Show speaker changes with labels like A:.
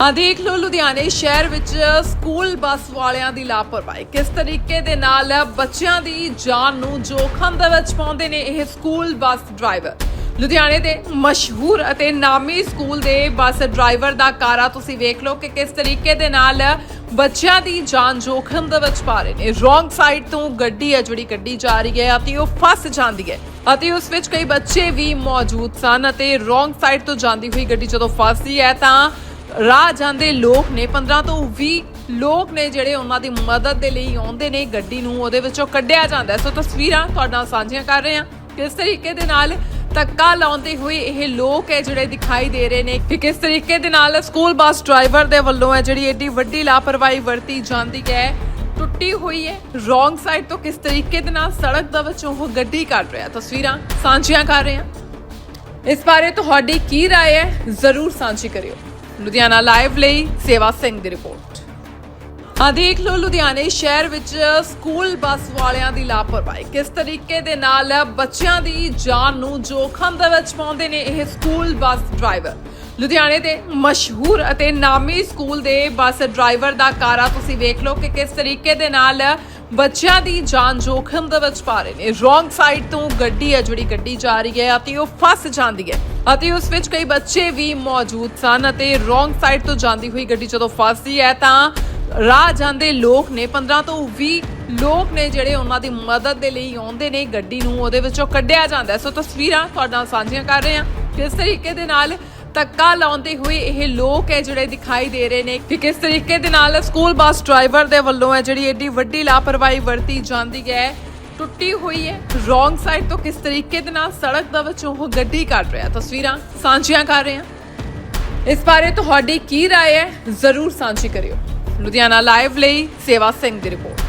A: ਆ ਦੇਖ ਲਓ ਲੁਧਿਆਣੇ ਸ਼ਹਿਰ ਵਿੱਚ ਸਕੂਲ ਬੱਸ ਵਾਲਿਆਂ ਦੀ ਲਾਪਰਵਾਹੀ। ਕਿਸ ਤਰੀਕੇ ਦੇ ਨਾਲ ਬੱਚਿਆਂ ਦੀ ਜਾਨ ਨੂੰ ਜੋਖਮ ਦੇ ਵਿੱਚ ਪਾਉਂਦੇ ਨੇ ਇਹ ਸਕੂਲ ਬੱਸ ਡਰਾਈਵਰ? ਲੁਧਿਆਣੇ ਦੇ ਮਸ਼ਹੂਰ ਅਤੇ ਨਾਮੀ ਸਕੂਲ ਦੇ ਬੱਸ ਡਰਾਈਵਰ ਦਾ ਕਾਰਾ ਤੁਸੀਂ ਵੇਖ ਲਓ ਕਿ ਕਿਸ ਤਰੀਕੇ ਦੇ ਨਾਲ ਬੱਚਿਆਂ ਦੀ ਜਾਨ ਜੋਖਮ ਦੇ ਵਿੱਚ ਪਾ ਰਹੇ ਨੇ। ਰੋਂਗ ਸਾਈਡ ਤੋਂ ਗੱਡੀ ਹੈ ਜਿਹੜੀ ਕੱਢੀ ਜਾ ਰਹੀ ਹੈ ਅਤੇ ਉਹ ਫਸ ਜਾਂਦੀ ਹੈ ਅਤੇ ਉਸ ਵਿੱਚ ਕਈ ਬੱਚੇ ਵੀ ਮੌਜੂਦ ਸਨ ਅਤੇ ਰੋਂਗ ਸਾਈਡ ਤੋਂ ਜਾਂਦੀ ਹੋਈ ਗੱਡੀ ਜਦੋਂ ਫਸਦੀ ਹੈ ਤਾਂ ਰਾਹ ਜਾਂਦੇ ਲੋਕ ਨੇ 15 ਤੋਂ 20 ਲੋਕ ਨੇ ਜਿਹੜੇ ਉਹਨਾਂ ਦੀ ਮਦਦ ਦੇ ਲਈ ਆਉਂਦੇ ਨੇ ਗੱਡੀ ਨੂੰ ਉਹਦੇ ਵਿੱਚੋਂ ਕੱਢਿਆ ਜਾਂਦਾ ਹੈ। ਸੋ ਤਸਵੀਰਾਂ ਤੁਹਾਡੇ ਨਾਲ ਸਾਂਝੀਆਂ ਕਰ ਰਹੇ ਹਾਂ ਕਿਸ ਤਰੀਕੇ ਦੇ ਨਾਲ ਧੱਕਾ ਲਾਉਂਦੇ ਹੋਏ ਇਹ ਲੋਕ ਹੈ ਜਿਹੜੇ ਦਿਖਾਈ ਦੇ ਰਹੇ ਨੇ ਕਿ ਕਿਸ ਤਰੀਕੇ ਦੇ ਨਾਲ ਸਕੂਲ ਬੱਸ ਡਰਾਈਵਰ ਦੇ ਵੱਲੋਂ ਹੈ ਜਿਹੜੀ ਏਡੀ ਵੱਡੀ ਲਾਪਰਵਾਹੀ ਵਰਤੀ ਜਾਂਦੀ ਹੈ ਟੁੱਟੀ ਹੋਈ ਹੈ ਰੋਂਗ ਸਾਈਡ ਤੋਂ ਕਿਸ ਤਰੀਕੇ ਦੇ ਨਾਲ ਸੜਕ ਦੇ ਵਿੱਚ ਉਹ ਗੱਡੀ ਕੱਢ ਰਿਹਾ ਤਸਵੀਰਾਂ ਸਾਂਝੀਆਂ ਕਰ ਰਹੇ ਹਾਂ ਇਸ ਬਾਰੇ ਤੁਹਾਡੀ ਕੀ رائے ਹੈ ਜ਼ਰੂਰ ਸਾਂਝੀ ਕਰਿਓ ਲੁਧਿਆਣਾ ਲਾਈਵ ਲਈ ਸੇਵਾ ਸਿੰਘ ਦੀ ਰਿਪੋਰਟ। ਆ ਦੇਖ ਲਓ ਲੁਧਿਆਣੇ ਸ਼ਹਿਰ ਵਿੱਚ ਸਕੂਲ ਬੱਸ ਵਾਲਿਆਂ ਦੀ ਲਾਪਰਵਾਹੀ ਕਿਸ ਤਰੀਕੇ ਦੇ ਨਾਲ ਬੱਚਿਆਂ ਦੀ ਜਾਨ ਨੂੰ ਜੋਖਮ ਦੇ ਵਿੱਚ ਪਾਉਂਦੇ ਨੇ ਇਹ ਸਕੂਲ ਬੱਸ ਡਰਾਈਵਰ। ਲੁਧਿਆਣੇ ਦੇ ਮਸ਼ਹੂਰ ਅਤੇ ਨਾਮੀ ਸਕੂਲ ਦੇ ਬੱਸ ਡਰਾਈਵਰ ਦਾ ਕਾਰਾ ਤੁਸੀਂ ਵੇਖ ਲਓ ਕਿ ਕਿਸ ਤਰੀਕੇ ਦੇ ਨਾਲ ਬੱਚਿਆਂ ਦੀ ਜਾਨ ਜੋਖਮ ਦੇ ਵਿੱਚ ਪਾ ਰਹੇ ਨੇ। ਰੋਂਗ ਸਾਈਡ ਤੋਂ ਗੱਡੀ ਹੈ ਜਿਹੜੀ ਗੱਡੀ ਜਾ ਰਹੀ ਹੈ ਅਤੇ ਉਹ ਫਸ ਜਾਂਦੀ ਹੈ। ਅਤੇ ਉਸ ਵਿੱਚ ਕਈ ਬੱਚੇ ਵੀ ਮੌਜੂਦ ਸਨ ਅਤੇ ਰੋਂਗ ਸਾਈਡ ਤੋਂ ਜਾਂਦੀ ਹੋਈ ਗੱਡੀ ਜਦੋਂ ਫਸਦੀ ਹੈ ਤਾਂ ਰਾਹ ਜਾਂਦੇ ਲੋਕ ਨੇ 15 ਤੋਂ 20 ਲੋਕ ਨੇ ਜਿਹੜੇ ਉਹਨਾਂ ਦੀ ਮਦਦ ਦੇ ਲਈ ਆਉਂਦੇ ਨੇ ਗੱਡੀ ਨੂੰ, ਉਹਦੇ ਵਿੱਚੋਂ ਕੱਢਿਆ ਜਾਂਦਾ ਹੈ। ਸੋ ਤਸਵੀਰਾਂ ਤੁਹਾਡੇ ਨਾਲ ਸਾਂਝੀਆਂ ਕਰ ਰਹੇ ਹਾਂ। ਕਿਸ ਤਰੀਕੇ ਦੇ ਨਾਲ ਧੱਕਾ ਲਾਉਂਦੇ ਹੋਏ ਇਹ ਲੋਕ ਹੈ ਜਿਹੜੇ ਦਿਖਾਈ ਦੇ ਰਹੇ ਨੇ ਕਿ ਕਿਸ ਤਰੀਕੇ ਦੇ ਨਾਲ ਸਕੂਲ ਬੱਸ ਡਰਾਈਵਰ ਦੇ ਵੱਲੋਂ ਹੈ ਜਿਹੜੀ ਏਡੀ ਵੱਡੀ ਲਾਪਰਵਾਹੀ ਵਰਤੀ ਜਾਂਦੀ ਹੈ ਟੁੱਟੀ ਹੋਈ ਹੈ ਰੋਂਗ ਸਾਈਡ ਤੋਂ ਕਿਸ ਤਰੀਕੇ ਦੇ ਨਾਲ ਸੜਕ ਦੇ ਵਿੱਚ ਉਹ ਗੱਡੀ ਕੱਢ ਰਿਹਾ ਤਸਵੀਰਾਂ ਸਾਂਝੀਆਂ ਕਰ ਰਹੇ ਹਾਂ ਇਸ ਬਾਰੇ ਤੁਹਾਡੀ ਕੀ رائے ਹੈ ਜ਼ਰੂਰ ਸਾਂਝੀ ਕਰਿਓ ਲੁਧਿਆਣਾ ਲਾਈਵ ਲਈ ਸੇਵਾ ਸਿੰਘ ਦੀ ਰਿਪੋਰਟ